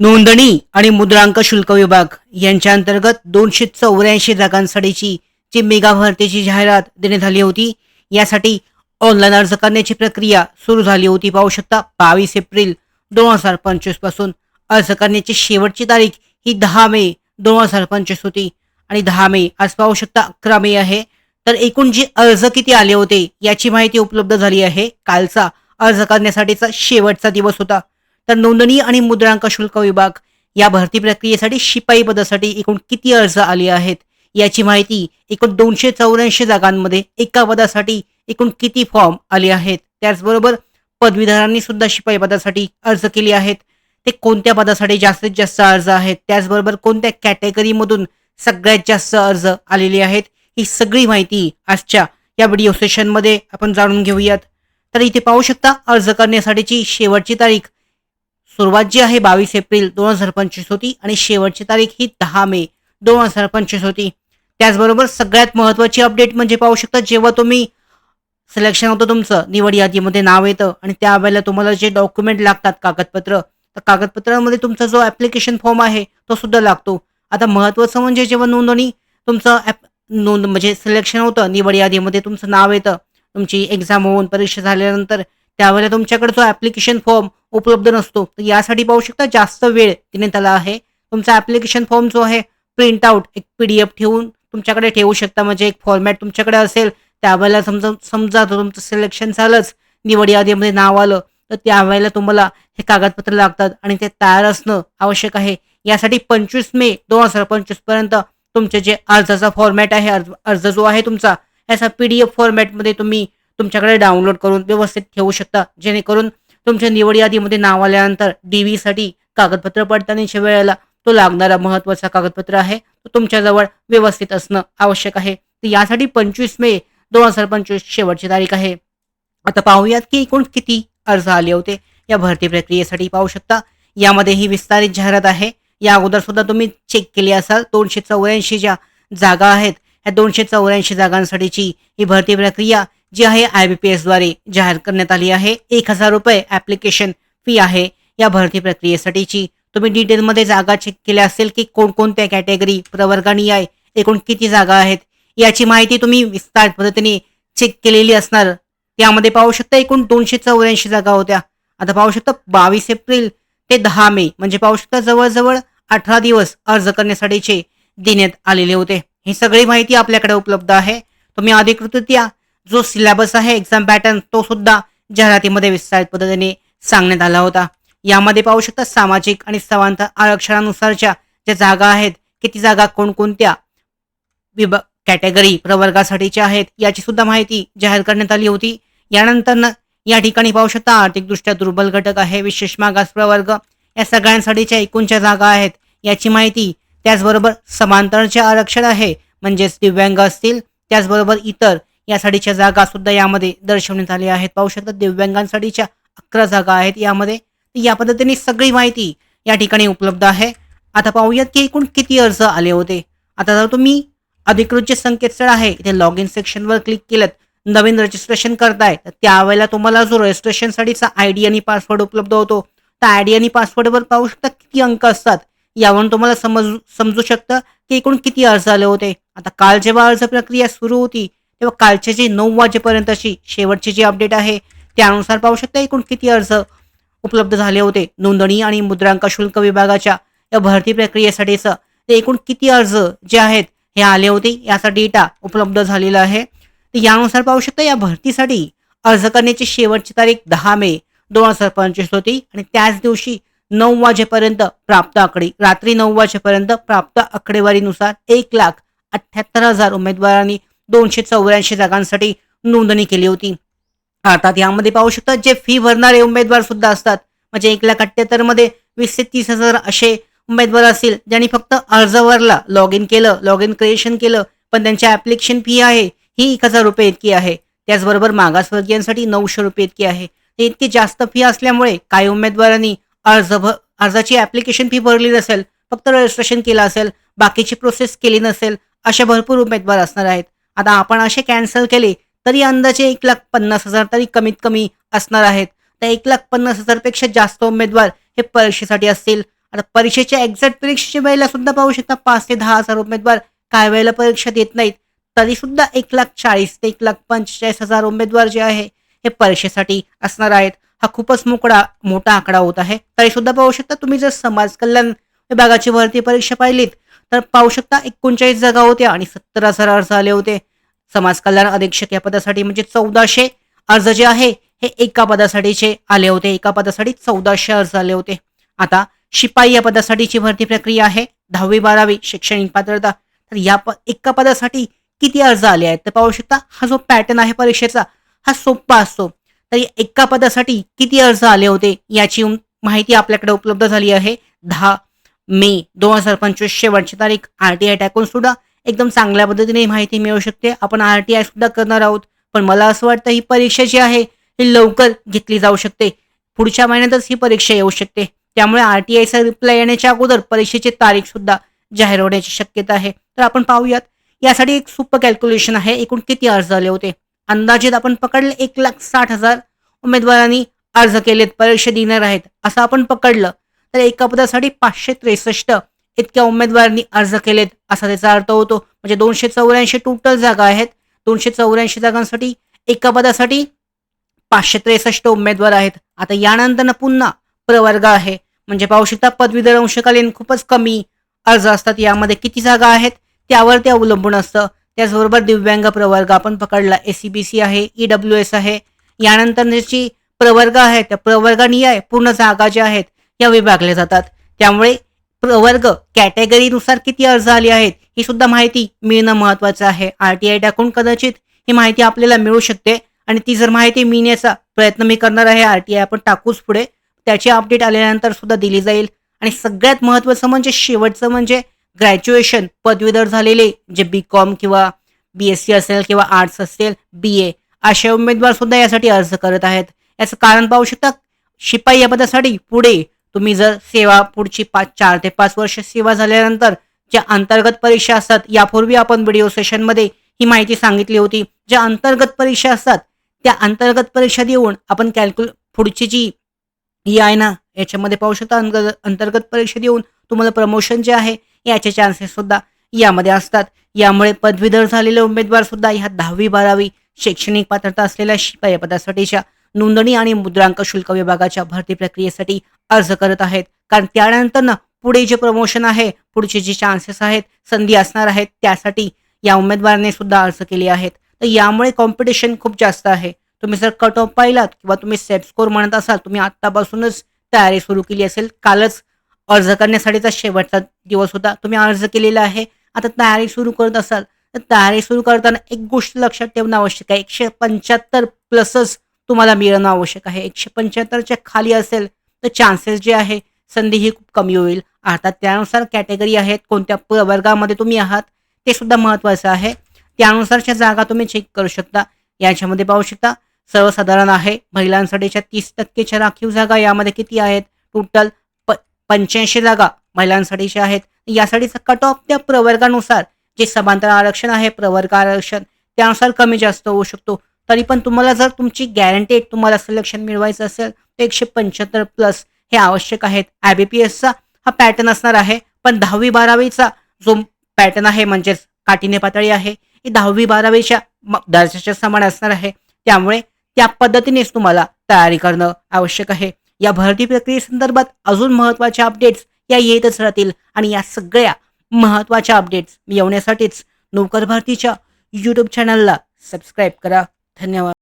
नोंदणी आणि मुद्रांक शुल्क विभाग यांच्या अंतर्गत दोनशे चौऱ्याऐंशी जागांसाठीची जी मेगा भरतीची जाहिरात देण्यात आली होती यासाठी ऑनलाईन अर्ज करण्याची प्रक्रिया सुरू झाली होती. पाहू शकता बावीस एप्रिल दोन हजार पंचवीसपासून अर्ज करण्याची शेवटची तारीख ही दहा मे दोन हजार पंचवीस होती. आणि दहा मे आज पाहू शकता अकरा मे आहे. तर एकूण जे अर्ज किती आले होते याची माहिती उपलब्ध झाली आहे. कालचा अर्ज करण्यासाठीचा शेवटचा दिवस होता. तर नोंदणी आणि मुद्रांक शुल्क विभाग या भरती प्रक्रियेसाठी शिपाई पदासाठी एकूण किती अर्ज आले आहेत? याची माहिती एकूण दोनशे चौऱ्याऐंशी जागांमध्ये एका पदासाठी एकूण किती फॉर्म आले आहेत? त्याचबरोबर पदवीधरांनी सुद्धा शिपाई पदासाठी अर्ज केले आहेत. ते कोणत्या पदासाठी जास्तीत जास्त अर्ज आहेत? त्याचबरोबर कोणत्या कॅटेगरीमधून सगळ्यात जास्त अर्ज आलेले आहेत? ही सगळी माहिती आजच्या या व्हिडिओ सेशनमध्ये आपण जाणून घेऊयात. तर इथे पाहू शकता अर्ज करण्यासाठीची शेवटची तारीख सुरुवात जी आहे बावीस एप्रिल दोन हजार पंचवीस होती आणि शेवटची तारीख ही दहा मे दोन हजार पंचवीस होती. त्याचबरोबर सगळ्यात महत्त्वाची अपडेट म्हणजे पाहू शकता जेव्हा तुम्ही सिलेक्शन होतं तुमचं निवड यादीमध्ये नाव येतं आणि त्यावेळेला तुम्हाला जे डॉक्युमेंट लागतात कागदपत्र तर कागदपत्रामध्ये तुमचा जो ॲप्लिकेशन फॉर्म आहे तो सुद्धा लागतो. आता महत्त्वाचं म्हणजे जेव्हा नोंदणी तुमचं ॲप नोंद म्हणजे सिलेक्शन होतं निवड यादीमध्ये तुमचं नाव येतं तुमची एक्झाम होऊन परीक्षा झाल्यानंतर त्यावेळेला तुमच्याकडे जो ॲप्लिकेशन फॉर्म उपलब्ध नसतो तर यासाठी पाहू शकता जास्त वेळ देण्यात आला आहे. तुमचा ॲप्लिकेशन फॉर्म जो आहे प्रिंट आउट एक पी डी एफ ठेवून तुमच्याकडे ठेवू शकता. म्हणजे एक फॉर्मॅट तुमच्याकडे असेल त्यावेळेला समजा समजा तर तुमचं सिलेक्शन झालंच निवड यादीमध्ये नाव आलं तर त्यावेळेला तुम्हाला हे कागदपत्र लागतात आणि ते तयार असणं आवश्यक आहे. यासाठी पंचवीस मे दोन हजार पंचवीसपर्यंत तुमचे जे अर्जाचा फॉर्मॅट आहे अर्ज अर्ज जो आहे तुमचा याचा पी डी एफ फॉर्मॅटमध्ये तुम्ही तुमच्याकडे डाउनलोड करून व्यवस्थित ठेवू शकता. जेणेकरून तुमच्या निवड यादीमध्ये नाव आल्यानंतर डी व्हीसाठी कागदपत्र पडताळणीच्या वेळेला तो लागणारा महत्त्वाचा कागदपत्र आहे. तो तुमच्याजवळ व्यवस्थित असणं आवश्यक आहे. तर यासाठी पंचवीस मे दोन हजार पंचवीस शेवटची तारीख आहे. आता पाहूयात की एकूण किती अर्ज आले होते. या भरती प्रक्रियेसाठी पाहू शकता. यामध्ये ही विस्तारित जाहिरात आहे. या अगोदर सुद्धा तुम्ही चेक केली असाल. दोनशे चौऱ्याऐंशी ज्या जागा आहेत या दोनशे चौऱ्याऐंशी जागांसाठीची ही भरती प्रक्रिया जी आहे आय बी पी एसद्वारे जाहीर करण्यात आली आहे. एक हजार रुपये ॲप्लिकेशन फी आहे. या भरती प्रक्रियेसाठीची तुम्ही डिटेलमध्ये जागा चेक केल्या असेल की कोणकोणत्या कॅटेगरी प्रवर्गानी आहे एकूण किती जागा आहेत याची माहिती तुम्ही विस्तार पद्धतीने चेक केलेली असणार. त्यामध्ये पाहू शकता एकूण दोनशे चौऱ्याऐंशी जागा होत्या. आता पाहू शकता बावीस एप्रिल ते दहा मे म्हणजे पाहू शकता जवळजवळ अठरा दिवस अर्ज करण्यासाठीचे देण्यात आलेले होते. ही सगळी माहिती आपल्याकडे उपलब्ध आहे. तुम्ही अधिकृतरित्या जो सिलेबस आहे एक्झाम पॅटर्न तो सुद्धा जाहिरातीमध्ये विस्तारित पद्धतीने सांगण्यात आला होता. यामध्ये पाहू शकता सामाजिक आणि समांतर आरक्षणानुसारच्या ज्या जागा आहेत किती जागा कोणकोणत्या विभाग कॅटेगरी प्रवर्गासाठीच्या आहेत याची सुद्धा माहिती जाहीर करण्यात आली होती. यानंतर या ठिकाणी पाहू शकता आर्थिकदृष्ट्या दुर्बल घटक आहे विशेष मागास प्रवर्ग या सगळ्यांसाठीच्या एकूणच्या जागा आहेत याची माहिती त्याचबरोबर समांतरचे आरक्षण आहे म्हणजेच दिव्यांग असतील त्याचबरोबर इतर यासाठीच्या जागा सुद्धा यामध्ये दर्शवण्यात आल्या आहेत. पाहू शकता दिव्यांगांसाठीच्या अकरा जागा आहेत यामध्ये. या पद्धतीने सगळी माहिती या ठिकाणी उपलब्ध आहे. आता पाहूयात की एकूण किती अर्ज आले होते. आता जर तुम्ही अधिकृत जे संकेतस्थळ आहे इथे लॉग इन सेक्शनवर क्लिक केलं नवीन रजिस्ट्रेशन करताय तर त्यावेळेला तुम्हाला जो रजिस्ट्रेशनसाठीचा आय डी आणि पासवर्ड उपलब्ध होतो त्या आय डी आणि पासवर्डवर पाहू शकता किती अंक असतात. यावरून तुम्हाला समज समजू शकतं की एकूण किती अर्ज आले होते. आता काल जेव्हा अर्ज प्रक्रिया सुरू होती तेव्हा कालचे जे नऊ वाजेपर्यंतची शेवटची जी अपडेट आहे त्यानुसार पाहू शकता एकूण किती अर्ज उपलब्ध झाले होते. नोंदणी आणि मुद्रांक शुल्क विभागाच्या या भरती प्रक्रियेसाठीचं ते एकूण किती अर्ज जे आहेत हे आले होते याचा डेटा उपलब्ध झालेला आहे. तर यानुसार पाहू शकता या भरतीसाठी अर्ज करण्याची शेवटची तारीख दहा मे दोन हजार पंचवीस होती आणि त्याच दिवशी नऊ वाजेपर्यंत प्राप्त आकडे. रात्री नऊ वाजेपर्यंत प्राप्त आकडेवारीनुसार एक लाख अठ्याहत्तर हजार उमेदवारांनी दोनशे चौऱ्याऐंशी जागांसाठी नोंदणी केली होती. अर्थात यामध्ये पाहू शकतात जे फी भरणारे उमेदवार सुद्धा असतात. म्हणजे एक लाख अठ्याहत्तरमध्ये वीस ते तीस हजार असे उमेदवार असतील ज्यांनी फक्त अर्ज भरला लॉग इन केलं लॉग इन क्रिएशन केलं पण त्यांच्या ऍप्लिकेशन फी आहे ही एक हजार रुपये इतकी आहे. त्याचबरोबर मागासवर्गीयांसाठी नऊशे रुपये इतकी आहे. इतकी जास्त फी असल्यामुळे काही उमेदवारांनी अर्ज भ अर्जाची ॲप्लिकेशन फी भरली नसेल फक्त रजिस्ट्रेशन केलं असेल बाकीची प्रोसेस केली नसेल असे भरपूर उमेदवार असणार आहेत. आता आपण असे कॅन्सल केले तरी अंदाजे एक लाख पन्नास हजार तरी कमीत कमी असणार आहेत. तर एक लाख पन्नास हजारपेक्षा जास्त उमेदवार हे परीक्षेसाठी असतील. आता परीक्षेच्या एक्झॅक्ट परीक्षेच्या वेळेला सुद्धा पाहू शकता पाच ते दहा हजार उमेदवार काय वेळेला परीक्षा देत नाहीत. तरी सुद्धा एक लाख चाळीस ते एक लाख पंचेचाळीस हजार उमेदवार जे आहे हे परीक्षेसाठी असणार आहेत. हा खूपच मोकळा मोठा आकडा होत आहे. तरी सुद्धा पाहू शकता तुम्ही जर समाज कल्याण विभागाची भरती परीक्षा पाहिलीत तर पाहू शकता एकोणचाळीस जागा होत्या आणि सत्तर हजार अर्ज आले होते. समाज कल्याण अधीक्षक या पदासाठी म्हणजे चौदाशे अर्ज जे आहे हे एका पदासाठीचे आले होते. एका पदासाठी चौदाशे अर्ज आले होते. आता शिपाई या पदासाठीची भरती प्रक्रिया आहे. दहावी बारावी शैक्षणिक पात्रता. तर या प एका पदासाठी किती अर्ज आले आहेत? तर पाहू शकता हा जो पॅटर्न आहे परीक्षेचा हा सोपा असतो. तर एका पदासाठी किती अर्ज आले होते याची माहिती आपल्याकडे उपलब्ध झाली आहे. दहा मे दोन हजार पंचवीस शेवटची तारीख. आर टी आय टाकून सुद्धा एकदम चांगल्या पद्धतीने माहिती मिळू शकते. आपण आर टी आय सुद्धा करणार आहोत. पण मला असं वाटतं ही परीक्षा जी आहे ही लवकर घेतली जाऊ शकते. पुढच्या महिन्यातच ही परीक्षा येऊ शकते. त्यामुळे आर टी आयचा रिप्लाय येण्याच्या अगोदर परीक्षेची तारीख सुद्धा जाहीर होण्याची शक्यता आहे. तर आपण पाहूयात. यासाठी एक सोपं कॅल्क्युलेशन आहे. एकूण किती अर्ज आले होते? अंदाजित आपण पकडले एक लाख साठ हजार उमेदवारांनी अर्ज केलेत परीक्षा देणार आहेत असं आपण पकडलं तर एका पदासाठी पाचशे त्रेसष्ट इतक्या उमेदवारांनी अर्ज केलेत असा त्याचा अर्थ होतो. म्हणजे दोनशे चौऱ्याऐंशी टोटल जागा आहेत. दोनशे चौऱ्याऐंशी जागांसाठी एका पदासाठी पाचशे त्रेसष्ट उमेदवार आहेत. आता यानंतर पुन्हा प्रवर्ग आहे. म्हणजे पाहू शकता पदवीधर अंशकालीन खूपच कमी अर्ज असतात. यामध्ये किती जागा आहेत? त्यावर ते अवलंबून असतं. त्याचबरोबर दिव्यांग प्रवर्ग आपण पकडला एस सी बी सी आहे ई डब्ल्यू एस आहे. यानंतर जी प्रवर्ग आहेत त्या प्रवर्गानिहाय पूर्ण जागा ज्या आहेत या विभागल्या जातात. त्यामुळे प्रवर्ग कॅटेगरीनुसार किती अर्ज आले आहेत ही सुद्धा माहिती मिळणं महत्वाचं आहे. आर टी आय टाकून कदाचित ही माहिती आपल्याला मिळू शकते आणि ती जर माहिती मिळण्याचा प्रयत्न मी करणार आहे आर टी आय आपण टाकूच पुढे. त्याची अपडेट आल्यानंतर सुद्धा दिली जाईल. आणि सगळ्यात महत्वाचं म्हणजे शेवटचं म्हणजे ग्रॅज्युएशन पदवीधर झालेले जे बी कॉम किंवा बी एस सी असेल किंवा आर्ट्स असेल बी ए असे उमेदवार सुद्धा यासाठी अर्ज करत आहेत. याचं कारण पाहू शकता शिपाई या पदासाठी पुढे तुम्ही जर सेवा पुढची पाच चार ते पाच वर्ष सेवा झाल्यानंतर ज्या अंतर्गत परीक्षा असतात यापूर्वी आपण व्हिडिओ सेशनमध्ये ही माहिती सांगितली होती. ज्या अंतर्गत परीक्षा असतात त्या अंतर्गत परीक्षा देऊन आपण कॅल्क्युल पुढची जी ही आहे ना याच्यामध्ये पाहू शकता अंतर्गत अंतर्गत परीक्षा देऊन तुम्हाला प्रमोशन जे आहे याचे चान्सेस सुद्धा यामध्ये असतात. यामुळे पदवीधर झालेले उमेदवार सुद्धा ह्या दहावी बारावी शैक्षणिक पात्रता असलेल्या शिपाई पदासाठीच्या नोंदणी आणि मुद्रांक शुल्क विभागाच्या भरती प्रक्रियेसाठी अर्ज करत आहेत. कारण त्यानंतर ना पुढे जे प्रमोशन आहे पुढचे जे चान्सेस आहेत संधी असणार आहेत त्यासाठी या उमेदवाराने सुद्धा अर्ज केले आहेत. तर यामुळे कॉम्पिटिशन खूप जास्त आहे. तुम्ही जर कट ऑफ पाहिलात किंवा तुम्ही सेट स्कोर म्हणत असाल तुम्ही आत्तापासूनच तयारी सुरू केली असेल कालच अर्ज करण्यासाठीचा शेवटचा दिवस होता. तुम्ही अर्ज केलेला आहे. आता तयारी सुरू करत असाल. तर तयारी सुरू करताना एक गोष्ट लक्षात ठेवणं आवश्यक आहे. एकशे पंच्याहत्तर प्लसच तुम्हाला मिळणं आवश्यक आहे. एकशे पंच्याहत्तरच्या खाली असेल तर चान्सेस जे आहे संधी ही खूप कमी होईल. आता त्यानुसार कॅटेगरी आहेत कोणत्या प्रवर्गामध्ये तुम्ही आहात ते सुद्धा महत्त्वाचं आहे. त्यानुसारच्या जागा तुम्ही चेक करू शकता. याच्यामध्ये पाहू शकता सर्वसाधारण आहे महिलांसाठीच्या तीस टक्केच्या राखीव जागा यामध्ये किती आहेत? टोटल पंच्याऐंशी जागा महिलांसाठीच्या आहेत. यासाठीचा कट ऑफ त्या प्रवर्गानुसार जे समांतर आरक्षण आहे प्रवर्ग आरक्षण त्यानुसार कमी जास्त होऊ शकतो. तरी पण तुम्हाला जर तुमची गॅरंटेड तुम्हाला सिलेक्शन मिळवायचं असेल तर एकशे पंच्याहत्तर प्लस हे आवश्यक आहेत. आय बी पी एसचा हा पॅटर्न असणार आहे. पण दहावी बारावीचा जो पॅटर्न आहे म्हणजेच काठीने पातळी आहे ही दहावी बारावीच्या दर्जाच्या समान असणार आहे. त्यामुळे त्या पद्धतीनेच तुम्हाला तयारी करणं आवश्यक आहे. या भरती प्रक्रियेसंदर्भात अजून महत्त्वाच्या अपडेट्स या येतच राहतील. आणि या सगळ्या महत्त्वाच्या अपडेट्स येवण्यासाठीच नोकर भरतीच्या यूट्यूब चॅनलला सबस्क्राईब करा. धन्यवाद.